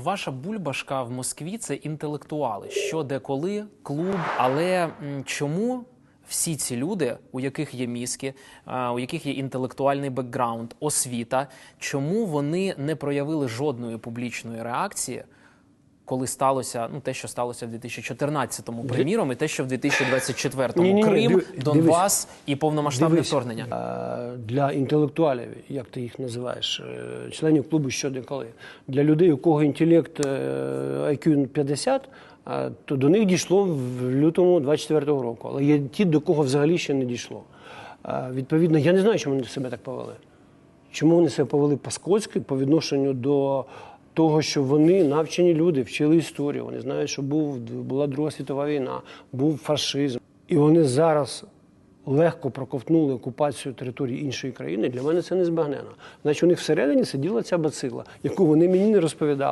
Ваша бульбашка в Москві це інтелектуали. Що де коли, клуб. Але чому всі ці люди, у яких є мізки, у яких є інтелектуальний бекграунд, освіта, чому вони не проявили жодної публічної реакції? Коли сталося ну те, що сталося в 2014-му, приміром, і те, що в 2024-му Ні-ні-ні, Крим, Донбас і повномасштабне Дивись, вторгнення. Для інтелектуалів, як ти їх називаєш, е, членів клубу щодеколи. Для людей, у кого інтелект IQ 50, е, то до них дійшло в лютому 24-го року. Але є ті, до кого взагалі ще не дійшло. Відповідно, я не знаю, чому вони себе так повели. Чому вони себе повели по-скотськи по відношенню до того, що вони навчені люди, вчили історію. Вони знають, що був, була Друга світова війна, був фашизм. І вони зараз легко проковтнули окупацію території іншої країни. Для мене це незбагненно. Значить, у них всередині сиділа ця бацила, яку вони мені не розповідали.